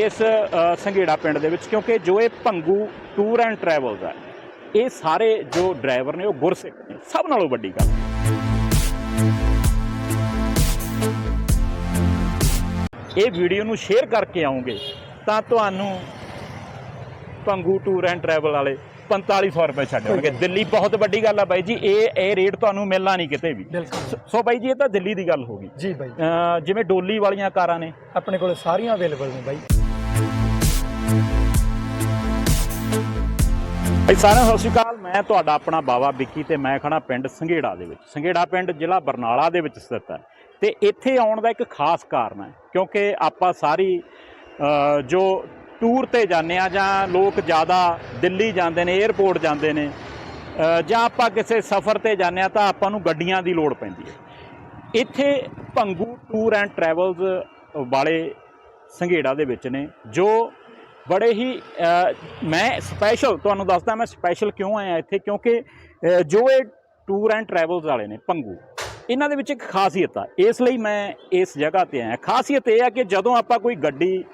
ਇਸ ਸੰਘੇੜਾ ਪਿੰਡ ਦੇ ਵਿੱਚ ਕਿਉਂਕਿ ਜੋ ਇਹ ਭੰਗੂ ਟੂਰ ਐਂਡ ਟਰੈਵਲਸ ਹੈ ਇਹ ਸਾਰੇ ਜੋ ਡਰਾਈਵਰ ਨੇ ਉਹ ਗੁਰਸਿੱਖ ਨੇ ਸਭ ਨਾਲੋਂ ਵੱਡੀ ਗੱਲ। ਇਹ ਵੀਡੀਓ ਨੂੰ ਸ਼ੇਅਰ ਕਰਕੇ ਆਉਂਗੇ ਤਾਂ ਤੁਹਾਨੂੰ ਭੰਗੂ ਟੂਰ ਐਂਡ ਟਰੈਵਲ ਵਾਲੇ 4500 ਰੁਪਏ ਛੱਡ ਦੇਣਗੇ ਦਿੱਲੀ ਬਹੁਤ ਵੱਡੀ ਗੱਲ ਆ ਬਾਈ ਜੀ ਇਹ ਇਹ ਰੇਟ ਤੁਹਾਨੂੰ ਮਿਲਣਾ ਨਹੀਂ ਕਿਤੇ ਵੀ। ਸੋ ਬਾਈ ਜੀ ਇਹ ਤਾਂ ਦਿੱਲੀ ਦੀ ਗੱਲ ਹੋ ਗਈ। ਜੀ ਬਾਈ। ਜਿਵੇਂ ਡੋਲੀ ਵਾਲੀਆਂ ਕਾਰਾਂ ਨੇ। ਆਪਣੇ ਕੋਲ ਸਾਰੀਆਂ ਅਵੇਲੇਬਲ ਨੇ ਬਾਈ। ਭਾਈ ਸਾਰਿਆਂ ਨੂੰ ਸਤਿ ਸ਼੍ਰੀ ਅਕਾਲ। ਮੈਂ ਤੁਹਾਡਾ ਆਪਣਾ ਬਾਵਾ ਵਿੱਕੀ ਤੇ ਮੈਂ ਖੜਾ ਪਿੰਡ ਸੰਘੇੜਾ ਦੇ ਵਿੱਚ। ਸੰਘੇੜਾ ਪਿੰਡ ਜ਼ਿਲ੍ਹਾ ਬਰਨਾਲਾ ਦੇ ਵਿੱਚ ਸਥਿਤ ਹੈ। ਤੇ ਇੱਥੇ ਆਉਣ ਦਾ ਇੱਕ ਖਾਸ ਕਾਰਨ ਹੈ, ਕਿਉਂਕਿ ਆਪਾਂ ਸਾਰੀ ਜੋ ਟੂਰ ਤੇ ਜਾਂਦੇ ਆ ਜਾਂ ਲੋਕ ਜ਼ਿਆਦਾ ਦਿੱਲੀ ਜਾਂਦੇ ਨੇ 에ਅਰਪੋਰਟ ਜਾਂਦੇ ਨੇ ਜਾਂ ਆਪਾਂ ਕਿਸੇ ਸਫ਼ਰ ਤੇ ਜਾਂਦੇ ਆ ਤਾਂ ਆਪਾਂ ਨੂੰ ਗੱਡੀਆਂ ਦੀ ਲੋੜ ਪੈਂਦੀ ਹੈ। ਇੱਥੇ ਭੰਗੂ ਟੂਰ ਐਂਡ ਟਰੈਵਲਸ ਵਾਲੇ ਸੰਘੇੜਾ ਦੇ ਵਿੱਚ ਨੇ, ਜੋ ਬੜੇ ਹੀ ਮੈਂ ਸਪੈਸ਼ਲ ਤੁਹਾਨੂੰ ਦੱਸਦਾ ਮੈਂ ਸਪੈਸ਼ਲ ਕਿਉਂ ਆਇਆ ਇੱਥੇ? ਕਿਉਂਕਿ ਜੋ ਇਹ ਟੂਰ ਐਂਡ ਟਰੈਵਲਸ ਵਾਲੇ ਨੇ, ਪੰਗੂ, ਇਹਨਾਂ ਦੇ ਵਿੱਚ ਇੱਕ ਖਾਸੀਅਤ ਆ। ਇਸ ਲਈ ਮੈਂ ਇਸ ਜਗ੍ਹਾ ਤੇ ਆਇਆ। ਖਾਸੀਅਤ ਇਹ ਆ ਕਿ ਜਦੋਂ ਆਪਾਂ ਕੋਈ ਗੱਡੀ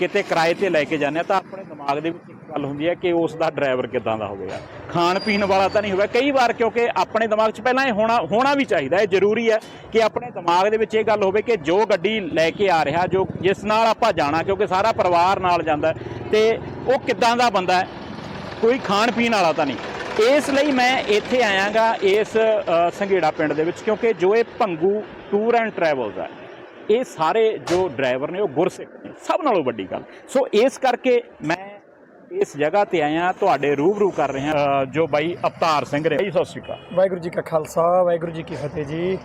ਕਿਤੇ ਕਿਰਾਏ ਤੇ ਲੈ ਕੇ ਜਾਂਦੇ ਹਾਂ ਤਾਂ ਆਪਣੇ ਦਿਮਾਗ ਦੇ ਵਿੱਚ ਇੱਕ ਗੱਲ ਹੁੰਦੀ ਹੈ ਕਿ ਉਸ ਦਾ ਡਰਾਈਵਰ ਕਿਦਾਂ ਦਾ ਹੋਵੇਗਾ ਖਾਣ ਪੀਣ ਵਾਲਾ ਤਾਂ ਨਹੀਂ ਹੋਵੇਗਾ ਕਈ ਵਾਰ ਕਿਉਂਕਿ ਆਪਣੇ ਦਿਮਾਗ 'ਚ ਪਹਿਲਾਂ ਇਹ ਹੋਣਾ ਹੋਣਾ ਵੀ ਚਾਹੀਦਾ ਹੈ ਜ਼ਰੂਰੀ ਹੈ ਕਿ ਆਪਣੇ ਦਿਮਾਗ ਦੇ ਵਿੱਚ ਇਹ ਗੱਲ ਹੋਵੇ ਕਿ ਜੋ ਗੱਡੀ ਲੈ ਕੇ ਆ ਰਿਹਾ ਜੋ ਜਿਸ ਨਾਲ ਆਪਾਂ ਜਾਣਾ ਕਿਉਂਕਿ ਸਾਰਾ ਪਰਿਵਾਰ ਨਾਲ ਜਾਂਦਾ ਹੈ, ਤੇ ਉਹ ਕਿਦਾਂ ਦਾ ਬੰਦਾ ਹੈ ਕੋਈ ਖਾਣ ਪੀਣ ਵਾਲਾ ਤਾਂ ਨਹੀਂ। ਇਸ ਲਈ ਮੈਂ ਇੱਥੇ ਆਇਆਗਾ ਇਸ ਸੰਘੇੜਾ ਪਿੰਡ ਦੇ ਵਿੱਚ ਕਿਉਂਕਿ ਜੋ ਇਹ ਭੰਗੂ ਟੂਰ ਐਂਡ ਟਰੈਵਲਸ ਹੈ ਇਹ ਸਾਰੇ ਜੋ ਡਰਾਈਵਰ ਨੇ ਉਹ ਗੁਰਸਿੱਖ ਨੇ ਸਭ ਨਾਲੋਂ ਵੱਡੀ ਗੱਲ। ਸੋ ਇਸ ਕਰਕੇ ਮੈਂ ਇਸ ਜਗ੍ਹਾ ਤੇ ਆਇਆ ਤੁਹਾਡੇ ਰੂਬਰੂ ਕਰ ਰਿਹਾ ਜੋ ਬਾਈ ਅਵਤਾਰ ਸਿੰਘ ਨੇ। ਬਾਈ ਸਤਿ ਸ਼੍ਰੀ ਅਕਾਲ। ਵਾਹਿਗੁਰੂ ਜੀ ਕਾ ਖਾਲਸਾ ਵਾਹਿਗੁਰੂ ਜੀ ਕੀ ਫਤਿਹ ਜੀ।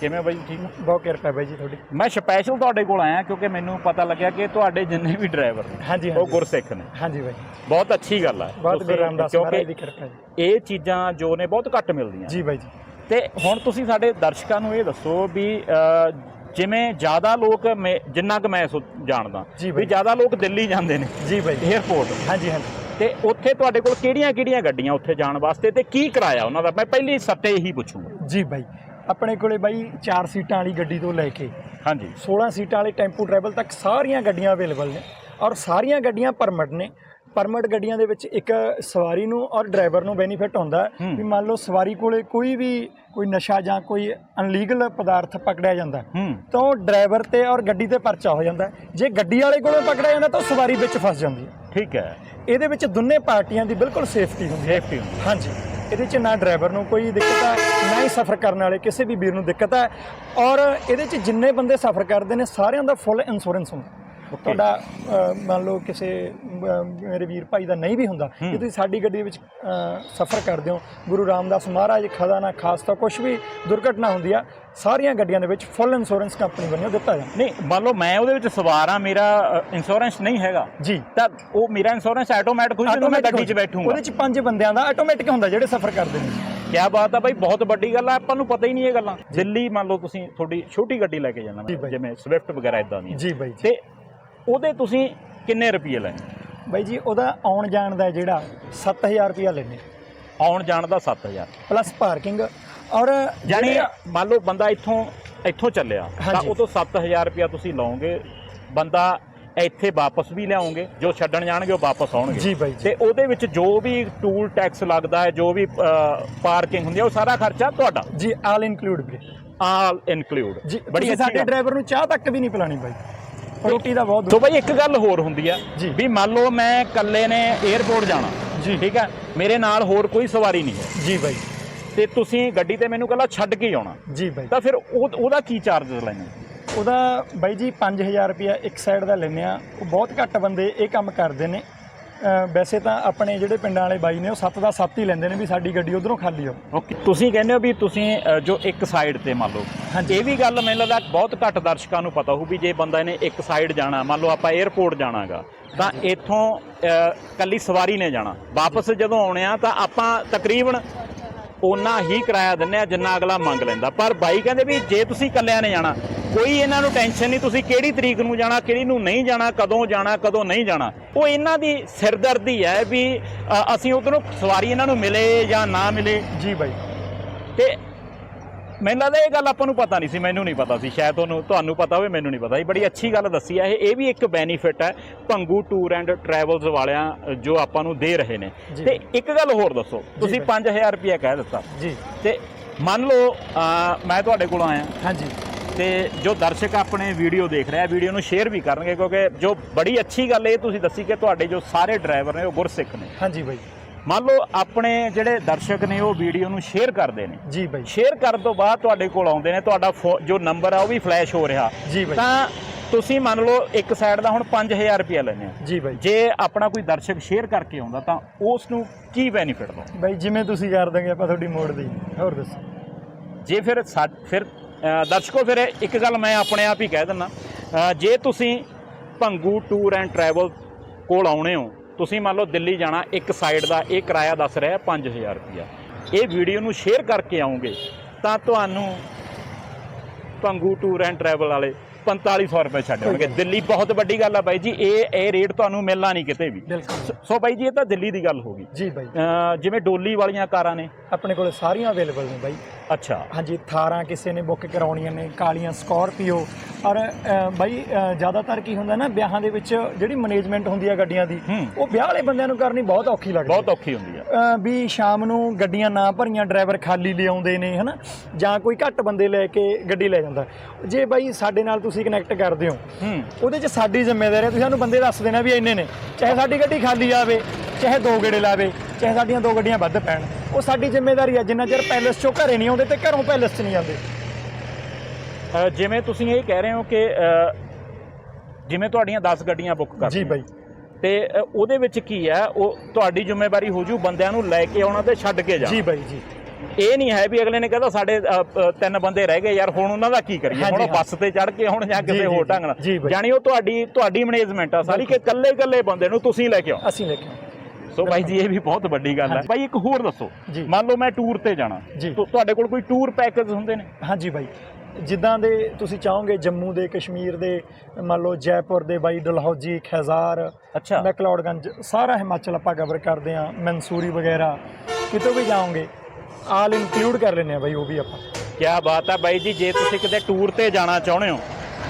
ਕਿਵੇਂ ਬਾਈ ਠੀਕ ਬਹੁਤ ਕਿਰਪਾ ਬਾਈ ਜੀ ਤੁਹਾਡੀ। ਮੈਂ ਸਪੈਸ਼ਲ ਤੁਹਾਡੇ ਕੋਲ ਆਇਆ ਕਿਉਂਕਿ ਮੈਨੂੰ ਪਤਾ ਲੱਗਿਆ ਕਿ ਤੁਹਾਡੇ ਜਿੰਨੇ ਵੀ ਡਰਾਈਵਰ ਨੇ ਹਾਂਜੀ ਉਹ ਗੁਰਸਿੱਖ ਨੇ। ਹਾਂਜੀ ਬਾਈ। ਬਹੁਤ ਅੱਛੀ ਗੱਲ ਹੈ ਬਹੁਤ ਗੁਰੂ ਰਾਮਦਾਸ ਮਹਾਰਾਜ ਦੀ ਕਿਰਪਾ ਜੀ। ਇਹ ਚੀਜ਼ਾਂ ਜੋ ਨੇ ਬਹੁਤ ਘੱਟ ਮਿਲਦੀਆਂ। ਜੀ ਬਾਈ ਜੀ। ਤੇ ਹੁਣ ਤੁਸੀਂ ਸਾਡੇ ਦਰਸ਼ਕਾਂ ਨੂੰ ਇਹ ਦੱਸੋ ਵੀ ਜਿਵੇਂ ਜ਼ਿਆਦਾ ਲੋਕ ਮੈਂ- ਜਿੰਨਾ ਕੁ ਮੈਂ ਸੋ- ਜਾਣਦਾ ਜੀ ਬਾਈ। ਵੀ ਜ਼ਿਆਦਾ ਲੋਕ ਦਿੱਲੀ ਜਾਂਦੇ ਨੇ। ਜੀ ਬਾਈ। 에ਅਰਪੋਰਟ ਹਾਂਜੀ ਹਾਂਜੀ। ਤੇ ਉੱਥੇ ਤੁਹਾਡੇ ਕੋਲ ਕਿਹੜੀਆਂ-ਕਿਹੜੀਆਂ ਗੱਡੀਆਂ ਉੱਥੇ ਜਾਣ ਵਾਸਤੇ ਤੇ ਕੀ ਕਿਰਾਇਆ ਉਹਨਾਂ ਦਾ? ਮੈਂ ਪਹਿਲੀ ਸੱਤੇ ਹੀ ਪੁੱਛੂੰਗਾ। ਜੀ ਬਾਈ। ਆਪਣੇ ਕੋਲੇ ਬਾਈ 4 ਸੀਟਾਂ ਵਾਲੀ ਗੱਡੀ ਤੋਂ ਲੈ ਕੇ ਹਾਂਜੀ। 16 ਸੀਟਾਂ ਵਾਲੇ ਟੈਂਪੂ ਟਰੈਵਲ ਤੱਕ ਸਾਰੀਆਂ ਗੱਡੀਆਂ ਅਵੇਲੇਬਲ ਨੇ ਔਰ ਸਾਰੀਆਂ ਗੱਡੀਆਂ ਪਰਮਿਟ ਨੇ। ਪਰਮਿਟ ਗੱਡੀਆਂ ਦੇ ਵਿੱਚ ਇੱਕ ਸਵਾਰੀ ਨੂੰ ਔਰ ਡਰਾਈਵਰ ਨੂੰ ਬੈਨੀਫਿਟ ਹੁੰਦਾ ਹੈ। ਵੀ ਮੰਨ ਲਓ ਸਵਾਰੀ ਕੋਲੇ ਕੋਈ ਵੀ ਕੋਈ ਨਸ਼ਾ ਜਾਂ ਕੋਈ ਅਨਲੀਗਲ ਪਦਾਰਥ ਪਕੜਿਆ ਜਾਂਦਾ ਤਾਂ ਉਹ ਡਰਾਈਵਰ ਤੇ ਔਰ ਗੱਡੀ ਤੇ ਪਰਚਾ ਹੋ ਜਾਂਦਾ। ਜੇ ਗੱਡੀ ਵਾਲੇ ਕੋਲੋਂ ਪਕੜਿਆ ਜਾਂਦਾ ਤਾਂ ਸਵਾਰੀ ਵਿੱਚ ਫਸ ਜਾਂਦੀ ਹੈ। ਠੀਕ ਹੈ। ਇਹਦੇ ਵਿੱਚ ਦੋਨੇ ਪਾਰਟੀਆਂ ਦੀ ਬਿਲਕੁਲ ਸੇਫਟੀ ਹੁੰਦੀ ਹੈ। ਸੇਫਟੀ ਹੁੰਦੀ ਹਾਂਜੀ। ਇਹਦੇ 'ਚ ਨਾ ਡਰਾਈਵਰ ਨੂੰ ਕੋਈ ਦਿੱਕਤ ਹੈ ਨਾ ਹੀ ਸਫ਼ਰ ਕਰਨ ਵਾਲੇ ਕਿਸੇ ਵੀ ਵੀਰ ਨੂੰ ਦਿੱਕਤ ਹੈ ਔਰ ਇਹਦੇ 'ਚ ਜਿੰਨੇ ਬੰਦੇ ਸਫ਼ਰ ਕਰਦੇ ਨੇ ਸਾਰਿਆਂ ਦਾ ਫੁੱਲ ਇੰਸ਼ੋਰੈਂਸ ਹੁੰਦਾ। ਤੁਹਾਡਾ ਅ, ਮੰਨ ਲਓ ਕਿਸੇ ਅ, ਮੇਰੇ ਵੀਰ ਭਾਈ ਦਾ ਨਹੀਂ ਵੀ ਹੁੰਦਾ ਜੇ ਤੁਸੀਂ ਸਾਡੀ ਗੱਡੀ ਵਿੱਚ ਸਫ਼ਰ ਕਰਦੇ ਹੋ ਗੁਰੂ ਰਾਮਦਾਸ ਮਹਾਰਾਜ ਖਦਾ ਨਾ ਖਾਸ ਤਾਂ ਕੁਝ ਵੀ ਦੁਰਘਟਨਾ ਹੁੰਦੀ ਆ ਸਾਰੀਆਂ ਗੱਡੀਆਂ ਦੇ ਵਿੱਚ ਫੁੱਲ ਇੰਸ਼ੋਰੈਂਸ ਕੰਪਨੀ ਵੱਲੋਂ ਦਿੱਤਾ ਜਾਂਦਾ। ਨਹੀਂ ਮੰਨ ਲਓ ਮੈਂ ਉਹਦੇ ਵਿੱਚ ਸਵਾਰ ਆ ਮੇਰਾ ਇੰਸ਼ੋਰੈਂਸ ਨਹੀਂ ਹੈਗਾ। ਜੀ। ਤਾਂ ਉਹ ਮੇਰਾ ਇੰਸ਼ੋਰੈਂਸ ਆਟੋਮੈਟਿਕ ਹੋ ਜਾਂਦਾ ਮੈਂ ਗੱਡੀ 'ਚ ਬੈਠੂੰਗਾ। ਉਹਦੇ 'ਚ ਪੰਜ ਬੰਦਿਆਂ ਦਾ ਆਟੋਮੈਟਿਕ ਹੁੰਦਾ ਜਿਹੜੇ ਸਫ਼ਰ ਕਰਦੇ ਨੇ। ਕਿਆ ਬਾਤ ਆ ਬਾਈ ਬਹੁਤ ਵੱਡੀ ਗੱਲ ਆ ਆਪਾਂ ਨੂੰ ਪਤਾ ਹੀ ਨਹੀਂ ਇਹ ਗੱਲਾਂ। ਦਿੱਲੀ ਮੰਨ ਲਓ ਤੁਸੀਂ ਤੁਹਾਡੀ ਛੋਟੀ ਗੱਡੀ ਲੈ ਕੇ ਜਾਣਾ ਜੀ ਬਾਈ। ਜਿਵੇਂ ਸਵਿਫਟ ਵਗੈਰਾ ਇਦਾਂ ਦੀਆਂ। ਜੀ ਬਾਈ ਜੀ। ਤੇ ਉਹਦੇ ਤੁਸੀਂ ਕਿੰਨੇ ਰੁਪਏ ਲੈਣੇ ਬਾਈ ਜੀ ਉਹਦਾ ਆਉਣ ਜਾਣ ਦਾ ਜਿਹੜਾ 7000 ਰੁਪਇਆ ਲੈਣੇ ਆਉਣ ਜਾਣ ਦਾ 7000 ਪਲੱਸ ਪਾਰਕਿੰਗ ਔਰ ਯਾਨੀ ਮੰਨ ਲਓ ਬੰਦਾ ਇੱਥੋਂ ਇੱਥੋਂ ਚੱਲਿਆ ਤਾਂ। ਉਹ ਤੋਂ 7000 ਰੁਪਇਆ ਤੁਸੀਂ ਲਾਓਗੇ ਬੰਦਾ ਇੱਥੇ ਵਾਪਸ ਵੀ ਲਿਆਉਂਗੇ ਜੋ ਛੱਡਣ ਜਾਣਗੇ ਉਹ ਵਾਪਸ ਆਉਣਗੇ। ਜੀ ਬਾਈ ਜੀ। ਤੇ ਉਹਦੇ ਵਿੱਚ ਜੋ ਵੀ ਟੂਲ ਟੈਕਸ ਲੱਗਦਾ ਹੈ ਜੋ ਵੀ ਪਾਰਕਿੰਗ ਹੁੰਦੀ ਹੈ ਉਹ ਸਾਰਾ ਖਰਚਾ ਤੁਹਾਡਾ? ਜੀ ਆਲ ਇਨਕਲੂਡ ਆਲ ਇਨਕਲੂਡ ਜੀ ਬੜੀ ਸਾਡੇ। ਡਰਾਈਵਰ ਨੂੰ ਚਾਹ ਤੱਕ ਵੀ ਨਹੀਂ ਪਿਲਾਣੀ ਬਾਈ। ਰੋਟੀ ਦਾ ਬਹੁਤ ਸੋ ਬਾਈ ਇੱਕ ਗੱਲ ਹੋਰ ਹੁੰਦੀ ਆ ਵੀ ਮੰਨ ਲਓ ਮੈਂ ਇਕੱਲੇ ਨੇ 에어ਪੋਰਟ ਜਾਣਾ ਜੀ। ਠੀਕ ਹੈ ਮੇਰੇ ਨਾਲ ਹੋਰ ਕੋਈ ਸਵਾਰੀ ਨਹੀਂ ਹੈ। ਜੀ ਬਾਈ ਤੇ ਤੁਸੀਂ ਗੱਡੀ ਤੇ ਮੈਨੂੰ ਕੱਲਾ ਛੱਡ ਕੇ ਆਉਣਾ। ਜੀ ਬਾਈ ਤਾਂ ਫਿਰ ਉਹ- ਉਹਦਾ ਕੀ ਚਾਰਜਸ ਲੈਣੇ ਉਹਦਾ ਬਾਈ ਜੀ 5000 ਰੁਪਿਆ ਇੱਕ ਸਾਈਡ ਦਾ ਲੈਂਦੇ ਆ। ਉਹ ਬਹੁਤ ਘੱਟ ਬੰਦੇ ਇਹ ਕੰਮ ਕਰਦੇ ਨੇ। ਵੈਸੇ ਤਾਂ ਆਪਣੇ ਜਿਹੜੇ ਪਿੰਡਾਂ ਵਾਲੇ ਬਾਈ ਨੇ ਉਹ 7 ਦਾ 7 ਹੀ ਲੈਂਦੇ ਨੇ ਵੀ ਸਾਡੀ ਗੱਡੀ ਉਧਰੋਂ ਖਾਲੀ ਹੋ। ਓਕੇ ਤੁਸੀਂ ਕਹਿੰਦੇ ਹੋ ਵੀ ਤੁਸੀਂ ਅ, ਜੋ ਇੱਕ ਸਾਈਡ ਤੇ ਮੰਨ ਲਓ। ਹਾਂਜੀ। ਇਹ ਵੀ ਗੱਲ ਮੈਨੂੰ ਲੱਗਦਾ ਬਹੁਤ ਘੱਟ ਦਰਸ਼ਕਾਂ ਨੂੰ ਪਤਾ ਹੋਊ ਵੀ ਜੇ ਬੰਦਾ ਨੇ ਇੱਕ ਸਾਈਡ ਜਾਣਾ ਮੰਨ ਲਓ ਆਪਾਂ 에ਅਰਪੋਰਟ ਜਾਣਾਗਾ ਤਾਂ ਇੱਥੋਂ ਅ, ਕੱਲੀ ਸਵਾਰੀ ਨੇ ਜਾਣਾ। ਵਾਪਸ ਜਦੋਂ ਆਉਣੇ ਆ ਤਾਂ ਆਪਾਂ ਤਕਰੀਬਨ ਓਨਾ ਹੀ ਕਿਰਾਇਆ ਦਿੰਨੇ ਆ ਜਿੰਨਾ ਅਗਲਾ ਮੰਗ ਲੈਂਦਾ। ਪਰ ਬਾਈ ਕਹਿੰਦੇ ਵੀ ਜੇ ਤੁਸੀਂ ਇਕੱਲਿਆਂ ਨੇ ਜਾਣਾ ਕੋਈ ਇਹਨਾਂ ਨੂੰ ਟੈਨਸ਼ਨ ਨਹੀਂ ਤੁਸੀਂ ਕਿਹੜੀ ਤਰੀਕ ਨੂੰ ਜਾਣਾ ਕਿਹੜੀ ਨੂੰ ਨਹੀਂ ਜਾਣਾ ਕਦੋਂ ਜਾਣਾ ਕਦੋਂ ਨਹੀਂ ਜਾਣਾ। ਉਹ ਇਹਨਾਂ ਦੀ ਸਿਰਦਰਦੀ ਹੈ ਵੀ ਅਸੀਂ ਉਧਰੋਂ ਸਵਾਰੀ ਇਹਨਾਂ ਨੂੰ ਮਿਲੇ ਜਾਂ ਨਾ ਮਿਲੇ। ਜੀ ਬਾਈ। ਤੇ ਮੈਨੂੰ ਲੱਗਦਾ ਇਹ ਗੱਲ ਆਪਾਂ ਨੂੰ ਪਤਾ ਨਹੀਂ ਸੀ ਮੈਨੂੰ ਨਹੀਂ ਪਤਾ ਸੀ। ਸ਼ਾਇਦ ਤੁਹਾਨੂੰ ਤੁਹਾਨੂੰ ਪਤਾ ਹੋਵੇ ਮੈਨੂੰ ਨਹੀਂ ਪਤਾ ਸੀ। ਬੜੀ ਅੱਛੀ ਗੱਲ ਦੱਸੀ ਹੈ। ਇਹ ਇਹ ਵੀ ਇੱਕ ਬੈਨੀਫਿਟ ਹੈ ਭੰਗੂ ਟੂਰ ਐਂਡ ਟਰੈਵਲਸ ਵਾਲਿਆਂ ਜੋ ਆਪਾਂ ਨੂੰ ਦੇ ਰਹੇ ਨੇ। ਤੇ ਇੱਕ ਗੱਲ ਹੋਰ ਦੱਸੋ। ਤੁਸੀਂ ਬਾਈ। 5000 ਰੁਪਇਆ ਕਹਿ ਦਿੱਤਾ। ਜੀ। ਤੇ ਮੰਨ ਲਓ ਮੈਂ ਤੁਹਾਡੇ ਕੋਲ ਆਇਆ। ਹਾਂਜੀ। ਤੇ ਜੋ ਦਰਸ਼ਕ ਆਪਣੇ ਵੀਡੀਓ ਦੇਖ ਰਹੇ ਵੀਡੀਓ ਨੂੰ ਸ਼ੇਅਰ ਵੀ ਕਰਨਗੇ ਕਿਉਂਕਿ ਜੋ ਬੜੀ ਅੱਛੀ ਗੱਲ ਇਹ ਤੁਸੀਂ ਦੱਸੀ ਕਿ ਤੁਹਾਡੇ ਜੋ ਸਾਰੇ ਡਰਾਈਵਰ ਨੇ ਉਹ ਗੁਰਸਿੱਖ ਨੇ। ਹਾਂਜੀ ਬਾਈ ਮੰਨ ਲਓ ਆਪਣੇ ਜਿਹੜੇ ਦਰਸ਼ਕ ਨੇ ਉਹ ਵੀਡੀਓ ਨੂੰ ਸ਼ੇਅਰ ਕਰਦੇ ਨੇ। ਜੀ ਬਾਈ। ਸ਼ੇਅਰ ਕਰਨ ਤੋਂ ਬਾਅਦ ਤੁਹਾਡੇ ਕੋਲ ਆਉਂਦੇ ਨੇ ਤੁਹਾਡਾ ਜੋ ਨੰਬਰ ਆ ਉਹ ਵੀ ਫਲੈਸ਼ ਹੋ ਰਿਹਾ। ਜੀ ਬਾਈ। ਤਾਂ ਤੁਸੀਂ ਮੰਨ ਲਓ ਇੱਕ ਸਾਈਡ ਦਾ ਹੁਣ 5000 ਰੁਪਇਆ ਲੈਂਦੇ ਆ ਜੀ ਬਾਈ। ਜੇ ਆਪਣਾ ਕੋਈ ਦਰਸ਼ਕ ਸ਼ੇਅਰ ਕਰਕੇ ਆਉਂਦਾ ਤਾਂ ਉਸ ਨੂੰ ਕੀ ਬੈਨੀਫਿਟ ਦੋ ਬਾਈ ਜਿਵੇਂ ਤੁਸੀਂ ਕਰ ਦੋਗੇ ਆਪਾਂ ਤੁਹਾਡੀ ਮੋੜ ਦੀ। ਹੋਰ ਦੱਸੋ। ਜੇ ਫਿਰ ਫਿਰ ਦਰਸ਼ਕੋ ਫਿਰ ਇੱਕ ਗੱਲ ਮੈਂ ਆਪਣੇ ਆਪ ਹੀ ਕਹਿ ਅ, ਜੇ ਤੁਸੀਂ ਭੰਗੂ ਟੂਰ ਐਂਡ ਟਰੈਵਲ ਕੋਲ ਆਉਣੇ ਹੋ ਤੁਸੀਂ ਮੰਨ ਲਓ ਦਿੱਲੀ ਜਾਣਾ ਇੱਕ ਸਾਈਡ ਦਾ ਇਹ ਕਿਰਾਇਆ ਦੱਸ ਰਿਹਾ 5000 ਰੁਪਇਆ। ਇਹ ਵੀਡੀਓ ਨੂੰ ਸ਼ੇਅਰ ਕਰਕੇ ਆਉਂਗੇ ਤਾਂ ਤੁਹਾਨੂੰ ਭੰਗੂ ਟੂਰ ਐਂਡ ਟਰੈਵਲ ਵਾਲੇ 4500 ਰੁਪਏ ਛੱਡ ਦੇਣਗੇ ਦਿੱਲੀ ਬਹੁਤ ਵੱਡੀ ਗੱਲ ਆ ਬਾਈ ਜੀ ਇਹ ਇਹ ਰੇਟ ਤੁਹਾਨੂੰ ਮਿਲਣਾ ਨਹੀਂ ਕਿਤੇ ਵੀ। ਸੋ ਬਾਈ ਜੀ ਇਹ ਤਾਂ ਦਿੱਲੀ ਦੀ ਗੱਲ ਹੋ ਗਈ। ਜੀ ਬਾਈ। ਜਿਵੇਂ ਡੋਲੀ ਵਾਲੀਆਂ ਕਾਰਾਂ ਨੇ। ਆਪਣੇ ਕੋਲ ਸਾਰੀਆਂ ਅਵੇਲੇਬਲ ਨੇ ਬਾਈ। ਅੱਛਾ। ਹਾਂਜੀ ਥਾਰਾਂ ਕਿਸੇ ਨੇ ਬੁੱਕ ਕਰਾਉਣੀਆਂ ਨੇ ਕਾਲੀਆਂ ਸਕਾਰਪੀਓ। ਔਰ ਅ, ਬਾਈ ਅ, ਜ਼ਿਆਦਾਤਰ ਕੀ ਹੁੰਦਾ ਨਾ ਵਿਆਹਾਂ ਦੇ ਵਿੱਚ ਜਿਹੜੀ ਮੈਨੇਜਮੈਂਟ ਹੁੰਦੀ ਆ ਗੱਡੀਆਂ ਦੀ ਹੂੰ। ਉਹ ਵਿਆਹ ਵਾਲੇ ਬੰਦਿਆਂ ਨੂੰ ਕਰਨੀ ਬਹੁਤ ਔਖੀ ਲੱਗਦੀ ਬਹੁਤ ਔਖੀ ਹੁੰਦੀ ਆ। ਅ, ਵੀ ਸ਼ਾਮ ਨੂੰ ਗੱਡੀਆਂ ਨਾ ਭਰੀਆਂ ਡਰਾਈਵਰ ਖਾਲੀ ਲਿਆਉਂਦੇ ਨੇ ਹਨਾ? ਜਾਂ ਕੋਈ ਘੱਟ ਬੰਦੇ ਲੈ ਕੇ ਗੱਡੀ ਲੈ ਜਾਂਦਾ। ਜੇ ਬਾਈ ਸਾਡੇ ਨਾਲ ਤੁਸੀਂ ਕਨੈਕਟ ਕਰਦੇ ਹੋ ਹੂੰ। ਉਹਦੇ 'ਚ ਸਾਡੀ ਜ਼ਿੰਮੇਵਾਰੀ ਹੈ ਤੁਸੀਂ ਸਾਨੂੰ ਬੰਦੇ ਦੱਸ ਦੇਣਾ ਵੀ ਇੰਨੇ ਨੇ। ਚਾਹੇ ਸਾਡੀ ਗੱਡੀ ਖਾਲੀ ਆਵੇ ਚਾਹੇ ਦੋ ਗੇੜੇ ਲਾਵੇ। ਚਾਹੇ ਸਾਡੀਆਂ ਦੋ ਗੱਡੀਆਂ ਵੱਧ ਪੈਣ। ਉਹ ਸਾਡੀ ਜ਼ਿੰਮੇਵਾਰੀ ਹੈ ਜਿੰਨਾ ਚਿਰ ਪੈਲਸ ਚੋਂ ਘਰੇ ਨਹੀਂ ਆਉਂਦੇ ਤੇ ਘਰੋਂ ਪੈਲਸ 'ਚ ਨਹੀਂ ਜਾਂਦੇ ਜਿਵੇਂ ਤੁਸੀਂ ਇਹ ਕਹਿ ਰਹੇ ਹੋ ਕਿ ਜਿਵੇਂ ਤੁਹਾਡੀਆਂ 10 ਗੱਡੀਆਂ ਬੁੱਕ ਕਰ ਜੀ ਬਾਈ। ਤੇ ਉਹਦੇ ਵਿੱਚ ਕੀ ਹੈ ਉਹ ਤੁਹਾਡੀ ਜ਼ਿੰਮੇਵਾਰੀ ਹੋ ਜੂ ਬੰਦਿਆਂ ਨੂੰ ਲੈ ਕੇ ਆਉਣਾ ਤੇ ਛੱਡ ਕੇ ਜੀ ਜਾਣਾ ਬਾਈ ਜੀ। ਇਹ ਨਹੀਂ ਹੈ ਵੀ ਅਗਲੇ ਨੇ ਕਹਿੰਦਾ ਸਾਡੇ ਤਿੰਨ ਬੰਦੇ ਰਹਿ ਗਏ ਯਾਰ ਹੁਣ ਉਹਨਾਂ ਦਾ ਕੀ ਕਰੀਏ? ਹੁਣ। ਬੱਸ ਤੇ ਚੜ ਕੇ ਹੁਣ ਜਾਂ ਜੀ, ਕਿਸੇ ਜੀ, ਹੋਰ ਜੀ, ਢੰਗ ਨਾਲ। ਜੀ। ਜਾਣੀ ਉਹ ਤੁਹਾਡੀ ਤੁਹਾਡੀ ਮੈਨੇਜਮੈਂਟ ਆ ਸਾਰੀ ਕਿ ਇਕੱਲੇ ਇਕੱਲੇ ਬੰਦੇ ਨੂੰ ਤੁਸੀਂ ਲੈ ਕੇ ਆਓ। ਅਸੀਂ ਲੈ ਕੇ ਆਉਂਦੇ। ਸੋ ਬਾਈ ਜੀ ਇਹ ਵੀ ਬਹੁਤ ਵੱਡੀ ਗੱਲ ਹੈ। ਬਾਈ ਇੱਕ ਹੋਰ ਦੱਸੋ। ਮੰਨ ਲਓ ਮੈਂ ਟੂਰ ਤੇ ਜਾਣਾ। ਤੁਹਾਡੇ ਕੋਲ ਕੋਈ ਟੂਰ ਪੈਕੇਜ ਹੁੰਦੇ ਨੇ? ਹਾਂਜੀ ਬਾਈ ਜਿੱਦਾਂ ਦੇ ਤੁਸੀਂ ਚਾਹੋਗੇ ਜੰਮੂ ਦੇ ਕਸ਼ਮੀਰ ਦੇ ਮੰਨ ਲਓ ਜੈਪੁਰ ਦੇ ਬਾਈ ਡਲਹੌਜੀ ਖੈਜ਼ਾਰ ਅੱਛਾ। ਮੈਕਲੋਡਗੰਜ ਸਾਰਾ ਹਿਮਾਚਲ ਆਪਾਂ ਕਵਰ ਕਰਦੇ ਆ ਮਨਸੂਰੀ ਵਗੈਰਾ। ਕਿਤੋਂ ਵੀ ਜਾਓਗੇ ਆਲ ਇਨਕਲੂਡ ਕਰ ਲੈਂਦੇ ਆ ਬਾਈ ਉਹ ਵੀ ਆਪਾਂ। ਕਿਆ ਬਾਤ ਹੈ ਬਾਈ ਜੀ ਜੇ ਤੁਸੀਂ ਕਿਤੇ ਟੂਰ ਤੇ ਜਾਣਾ ਚਾਹੁੰਦੇ ਹੋ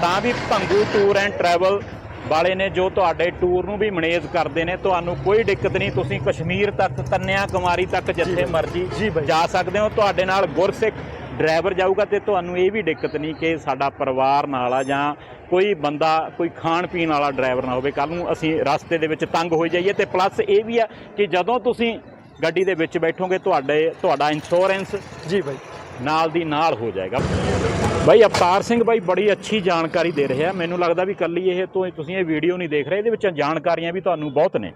ਤਾਂ ਵੀ ਭੰਗੂ ਟੂਰ ਐਂਡ ਟਰੈਵਲ ਵਾਲੇ ਨੇ ਜੋ ਤੁਹਾਡੇ ਟੂਰ ਨੂੰ ਵੀ ਮੈਨੇਜ ਕਰਦੇ ਨੇ ਤੁਹਾਨੂੰ ਕੋਈ ਦਿੱਕਤ ਨਹੀਂ ਤੁਸੀਂ ਕਸ਼ਮੀਰ ਤੱਕ ਕੰਨਿਆ ਕੁਮਾਰੀ ਤੱਕ ਜਿੱਥੇ। ਮਰਜ਼ੀ। ਜਾ ਸਕਦੇ ਹੋ ਤੁਹਾਡੇ ਨਾਲ ਗੁਰਸਿੱਖ ਡਰਾਈਵਰ ਜਾਊਗਾ ਤੇ ਤੁਹਾਨੂੰ ਇਹ ਵੀ ਦਿੱਕਤ ਨਹੀਂ ਕਿ ਸਾਡਾ ਪਰਿਵਾਰ ਨਾਲ ਆ ਜਾਂ ਕੋਈ ਬੰਦਾ ਕੋਈ ਖਾਣ ਪੀਣ ਵਾਲਾ ਡਰਾਈਵਰ ਨਾ ਹੋਵੇ ਕੱਲ ਨੂੰ ਅਸੀਂ ਰਸਤੇ ਦੇ ਵਿੱਚ ਤੰਗ ਹੋ ਜਾਈਏ ਤੇ ਪਲੱਸ ਇਹ ਵੀ ਆ ਕਿ ਜਦੋਂ ਤੁਸੀਂ ਗੱਡੀ ਦੇ ਵਿੱਚ ਬੈਠੋਗੇ ਤੁਹਾਡੇ ਤੁਹਾਡਾ ਇੰਸ਼ੋਰੈਂਸ ਜੀ ਬਾਈ ਨਾਲ ਦੀ ਨਾਲ ਹੋ ਜਾਏਗਾ ਬਾਈ ਅਵਤਾਰ ਸਿੰਘ ਬਾਈ ਬੜੀ ਅੱਛੀ ਜਾਣਕਾਰੀ ਦੇ ਰਹੇ। ਆ ਮੈਨੂੰ ਲੱਗਦਾ ਵੀ ਕੱਲੀ ਇਹ ਤੋਂ ਤੁਸੀਂ ਇਹ ਵੀਡੀਓ ਨਹੀਂ ਦੇਖ ਰਹੇ। ਇਹਦੇ ਵਿੱਚ ਜਾਣਕਾਰੀਆਂ ਵੀ ਤੁਹਾਨੂੰ ਬਹੁਤ ਨੇ।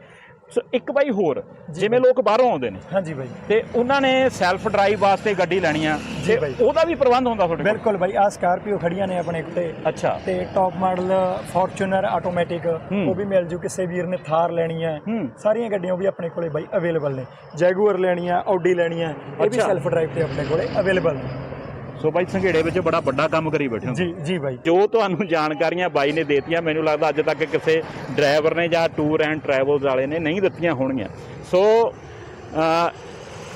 ਸੋ ਇੱਕ ਬਾਈ ਹੋਰ ਜਿਵੇਂ ਲੋਕ ਬਾਹਰੋਂ ਆਉਂਦੇ ਨੇ। ਹਾਂਜੀ ਬਾਈ। ਤੇ ਉਹਨਾਂ ਨੇ ਸੈਲਫ ਡਰਾਈਵ ਵਾਸਤੇ ਗੱਡੀ ਲੈਣੀ ਆ। ਜੀ ਤੇ। ਉਹਦਾ ਵੀ ਪ੍ਰਬੰਧ ਹੁੰਦਾ ਤੁਹਾਡੇ ਕੋਲ? ਬਿਲਕੁਲ ਬਾਈ ਆ ਸਕਾਰਪੀਓ ਖੜੀਆਂ ਨੇ ਆਪਣੇ ਕੋਲੇ। ਅੱਛਾ। ਤੇ ਟੌਪ ਮਾਡਲ ਫੋਰਚੂਨਰ ਆਟੋਮੈਟਿਕ। ਉਹ ਵੀ ਮਿਲ ਜੂ ਕਿਸੇ ਵੀਰ ਨੇ ਥਾਰ ਲੈਣੀ ਹੂੰ। ਸਾਰੀਆਂ ਗੱਡੀਆਂ ਵੀ ਆਪਣੇ ਕੋਲੇ ਬਾਈ ਅਵੇਲੇਬਲ ਨੇ। ਜੈਗੂਅਰ ਲੈਣੀ ਹੈ ਆਡੀ ਲੈਣੀ ਹੈ ਇਹ ਵੀ। ਸੈਲਫ ਡਰਾਈਵ ਤੇ ਆਪਣੇ ਕੋਲੇ ਅਵੇਲੇਬਲ ਨੇ। ਸੋ ਬਾਈ ਸੰਘੇੜੇ ਵਿੱਚ ਬੜਾ ਵੱਡਾ ਕੰਮ ਕਰੀ ਬੈਠੇ ਹੋ। ਜੀ ਜੀ ਬਾਈ। ਜੋ ਤੁਹਾਨੂੰ ਜਾਣਕਾਰੀਆਂ ਬਾਈ ਨੇ ਦੇਤੀਆਂ ਮੈਨੂੰ ਲੱਗਦਾ ਅੱਜ ਤੱਕ ਕਿਸੇ ਡਰਾਈਵਰ ਨੇ ਜਾਂ ਟੂਰ ਐਂਡ ਟਰੈਵਲਸ ਵਾਲੇ ਨੇ ਨਹੀਂ ਦਿੱਤੀਆਂ ਹੋਣਗੀਆਂ। ਸੋ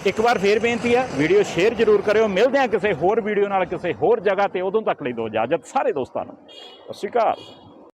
ਇੱਕ ਵਾਰ ਫੇਰ ਬੇਨਤੀ ਹੈ ਵੀਡੀਓ ਸ਼ੇਅਰ ਜ਼ਰੂਰ ਕਰਿਓ। ਮਿਲਦੇ ਹਾਂ ਕਿਸੇ ਹੋਰ ਵੀਡੀਓ ਨਾਲ ਕਿਸੇ ਹੋਰ ਜਗ੍ਹਾ ਤੇ। ਉਦੋਂ ਤੱਕ ਲਈ ਦਿਓ ਇਜਾਜ਼ਤ। ਸਾਰੇ ਦੋਸਤਾਂ ਨੂੰ। ਸਤਿ ਸ਼੍ਰੀ ਅਕਾਲ।